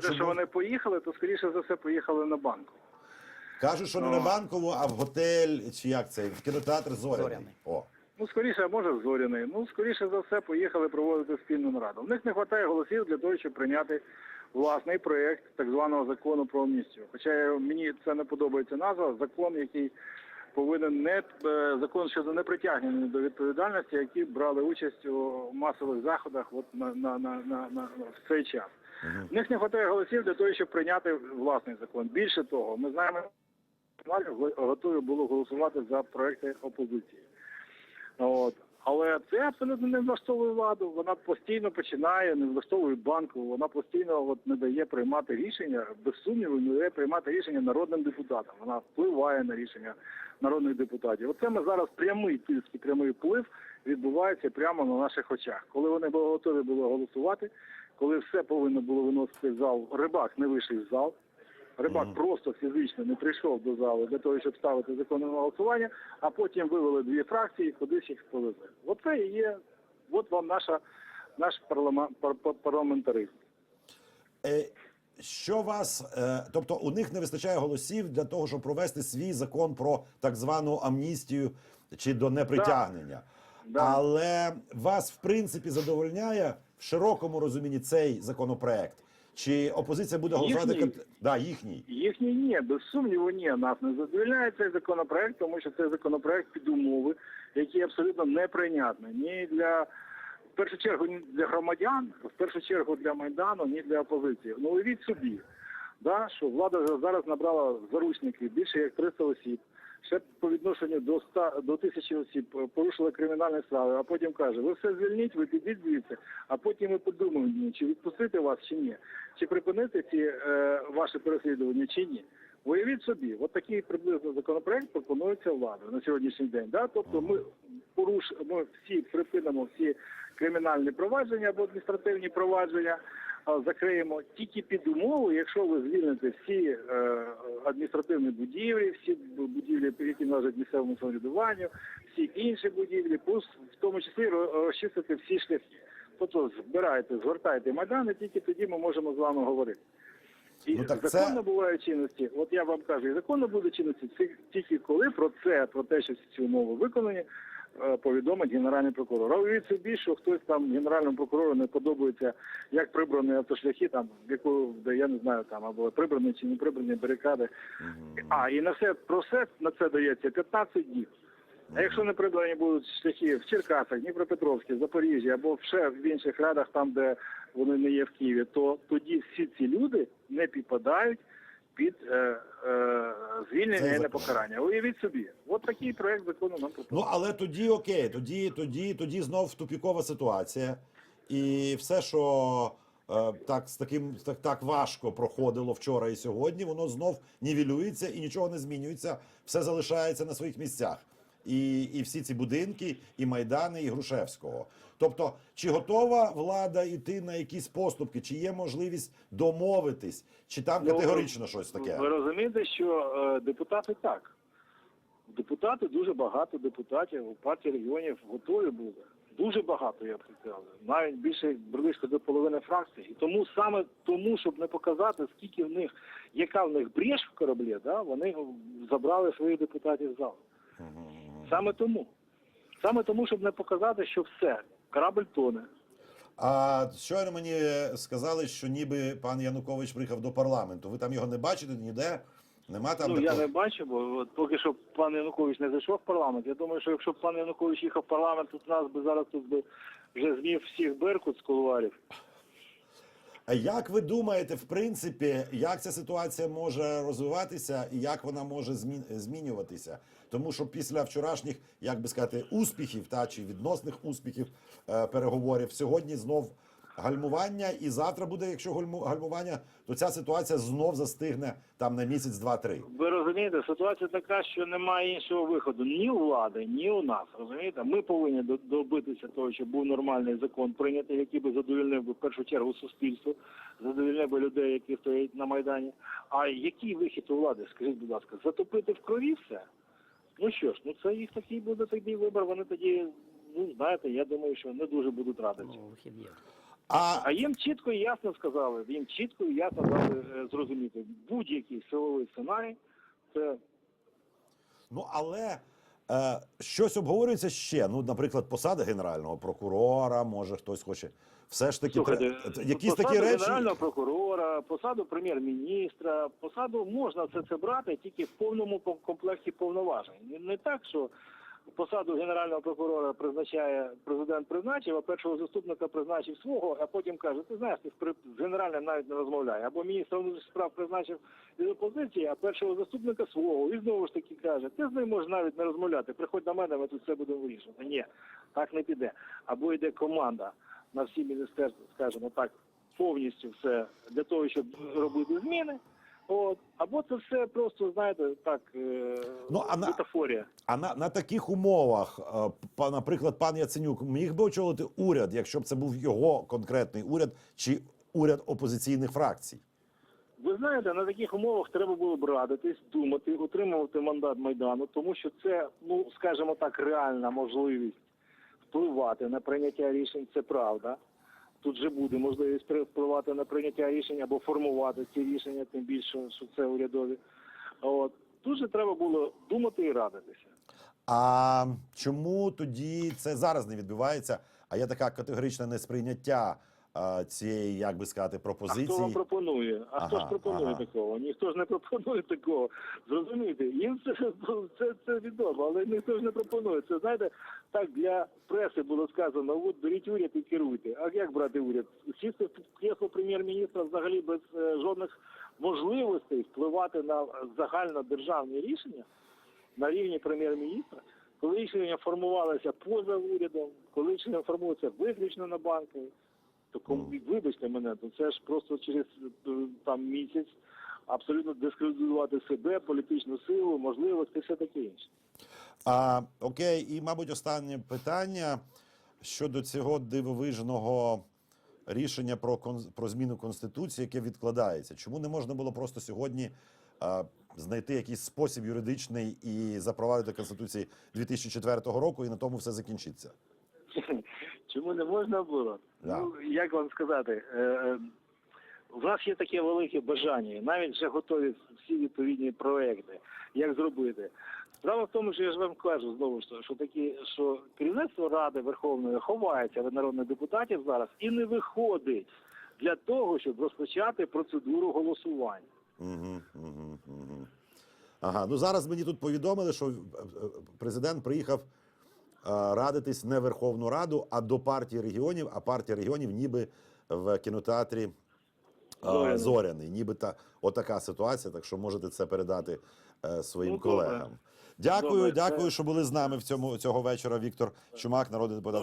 знаєте, чому що вони поїхали, то скоріше за все поїхали на банку. кажуть, що не Ну. на банкову, а в готель чи як це в кінотеатр Зоряний. Зоряний. О. Ну, скоріше, а може, Зоряний. Ну, скоріше за все, поїхали проводити спільну нараду. В них не вистачає голосів для того, щоб прийняти власний проєкт так званого закону про амністію. Хоча мені це не подобається назва, закон, який повинен не е, закон щодо непритягнення до відповідальності, які брали участь у масових заходах от на, на, на, на, на в цей час. В них не вистачає голосів для того, щоб прийняти власний закон. Більше того, ми знаємо, готові було голосувати за проекти опозиції. От. Але це абсолютно не влаштовує владу. Вона постійно починає, не влаштовує банку, вона постійно от, не дає приймати рішення, без сумніву, не дає приймати рішення народним депутатам. Вона впливає на рішення народних депутатів. Оце ми зараз прямий тиск і прямий вплив відбувається прямо на наших очах. Коли вони готові були голосувати, коли все повинно було виносити в зал, рибак не вийшов в зал. Рибак просто фізично не прийшов до залу для того, щоб ставити закон на голосування, а потім вивели дві фракції, кудись їх повезли. Оце і є, от вам наша, наш парламент, пар, пар- парламентаризм. Е, що вас, е, тобто у них не вистачає голосів для того, щоб провести свій закон про так звану амністію чи до непритягнення. Да. Але вас, в принципі, задовольняє в широкому розумінні цей законопроект. Чи опозиція буде голосувати Їхній? да, їхній? Їхній ні, без сумніву, ні. Нас не задовільняє цей законопроект, тому що цей законопроект під умови, які абсолютно неприйнятні ні для в першу чергу ні для громадян, в першу чергу для майдану, ні для опозиції. Ну уявіть собі, да, що влада зараз набрала заручників більше як 300 осіб. Ще по відношенню до 100, до тисячі осіб порушили кримінальні справи, а потім каже, ви все звільніть, ви підіть звідси, а потім ми подумаємо, чи відпустити вас чи ні, чи припинити ці е, ваші переслідування чи ні. Уявіть собі, от такий приблизно законопроект пропонується владою на сьогоднішній день. Да? Тобто ми поруш, всі припинимо всі кримінальні провадження або адміністративні провадження, закриємо тільки під умовою, якщо ви звільните всі е, адміністративні будівлі, всі будівлі, які належать місцевому самоврядуванню, всі інші будівлі, плюс в тому числі розчистити всі шляхи. Тобто збирайте, згортайте майдани, тільки тоді ми можемо з вами говорити. І Ну, так це- закон набуває чинності. От я вам кажу, і закон набуде чинності тільки коли про це, про те, що ці умови виконані, повідомить генеральний прокурор. А уявіть собі, що хтось там генеральному прокурору не подобається, як прибрані автошляхи, там в яку де я не знаю, там або прибрані чи не прибрані барикади. А і на все про все на це дається 15 днів. А якщо не прибрані будуть шляхи в Черкасах, Дніпропетровській, Запоріжжі або ще в інших радах, там де вони не є в Києві, то тоді всі ці люди не підпадають під е, е, звільнення і не покарання. Уявіть собі, от такий проект закону нам пропонує. Ну але тоді окей, тоді, тоді, тоді знов тупікова ситуація, і все, що е, так з таким так, так важко проходило вчора і сьогодні, воно знов нівелюється і нічого не змінюється, все залишається на своїх місцях. І, і всі ці будинки, і майдани, і Грушевського. Тобто, чи готова влада йти на якісь поступки, чи є можливість домовитись, чи там Ну, категорично щось таке? Ви розумієте, що е, депутати так. Депутати, дуже багато депутатів у партії регіонів готові були. Дуже багато, я б сказав. Навіть більше близько до половини фракцій. І тому саме тому, щоб не показати, скільки в них, яка в них брєш в кораблі, да, вони забрали своїх депутатів з залу. Саме тому. Саме тому, щоб не показати, що все, корабль тоне. А щойно мені сказали, що ніби пан Янукович приїхав до парламенту. Ви там його не бачите ніде? Нема там Ну, я не бачу, бо от поки що пан Янукович не зайшов в парламент. Я думаю, що якщо б пан Янукович їхав в парламент, то нас би зараз тут би вже змів всіх беркут з кулуарів. Як ви думаєте, в принципі, як ця ситуація може розвиватися і як вона може змін- змінюватися? Тому що після вчорашніх, як би сказати, успіхів та чи відносних успіхів е, переговорів сьогодні знов гальмування, і завтра буде, якщо гальму- гальмування, то ця ситуація знов застигне там на місяць, два-три. Ви розумієте, ситуація така, що немає іншого виходу ні у влади, ні у нас. Розумієте, ми повинні добитися того, щоб був нормальний закон прийнятий, який би задовільнив би в першу чергу суспільство, задовільнив би людей, які стоять на майдані. А який вихід у влади? Скажіть, будь ласка, затопити в крові все? Ну що ж, ну це їх такий буде тоді вибір. Вони тоді, ну знаєте, я думаю, що не дуже будуть цьому. Ну, вихід є. А А їм чітко і ясно сказали, їм чітко і ясно дали е, зрозуміти, будь-який силовий сценарій це Ну але е, щось обговорюється ще. Ну, наприклад, посада генерального прокурора, може хтось хоче. Все ж таки, Слухайте, тре- якісь такі речі. генерального прокурора, посаду прем'єр-міністра, посаду можна все це брати тільки в повному по- комплекті повноважень. Не так, що посаду генерального прокурора призначає президент призначив, а першого заступника призначив свого, а потім каже, ти знаєш, ти з генеральним навіть не розмовляє. Або міністр внутрішніх справ призначив від опозиції, а першого заступника свого. І знову ж таки каже, ти з ним можеш навіть не розмовляти. Приходь до мене, ми тут все будемо вирішувати. Ні, так не піде. Або йде команда на всі міністерства, скажімо так, повністю все для того, щоб робити зміни. От або це все просто знаєте, так е, Ну, а на- бутафорія. А на, на таких умовах, е, наприклад, пан Яценюк міг би очолити уряд, якщо б це був його конкретний уряд чи уряд опозиційних фракцій. Ви знаєте, на таких умовах треба було б радитись, думати, отримувати мандат майдану, тому що це, ну скажімо так, реальна можливість впливати на прийняття рішень. Це правда. Тут же буде можливість впливати на прийняття рішень або формувати ці рішення, тим більше, що це урядові. От тут же треба було думати і радитися. А чому тоді це зараз не відбувається? А є така категоричне несприйняття цієї, як би сказати, А хто вам пропозиції. пропонує? А хто ж пропонує ага. такого? Ніхто ж не пропонує такого. Зрозумієте, їм це, це, це відомо, але ніхто ж не пропонує. Це знаєте, так для преси було сказано: от беріть уряд і керуйте. А як брати уряд? Сісти в крісло прем'єр-міністра взагалі без е, жодних можливостей впливати на загальнодержавні рішення на рівні прем'єр-міністра. Коли рішення формувалися поза урядом, коли рішення формуються виключно на банкові, то ком- вибачте мене, то це ж просто через е, там місяць абсолютно дискредитувати себе, політичну силу, можливості, все таке інше. А, окей, і, мабуть, останнє питання щодо цього дивовижного рішення про, про зміну Конституції, яке відкладається. Чому не можна було просто сьогодні а, знайти якийсь спосіб юридичний і запровадити Конституції 2004 року, і на тому все закінчиться? Чому не можна було? Да. Ну, як вам сказати, е, е, у нас є таке велике бажання, навіть вже готові всі відповідні проекти, як зробити. Справа в тому, що я ж вам кажу знову ж таки, що такі, що керівництво Ради Верховної ховається від народних депутатів зараз і не виходить для того, щоб розпочати процедуру голосування. Угу, угу, угу. Ага, ну зараз мені тут повідомили, що е, е, президент приїхав радитись не Верховну Раду, а до партії регіонів. А партія регіонів ніби в кінотеатрі е, Зоряний. Зоряний. Ніби та отака ситуація. Так що можете це передати е, своїм Ну, добре. колегам. Дякую, Добре, дякую, що були з нами в цьому цього вечора. Віктор Чумак, народний депутат.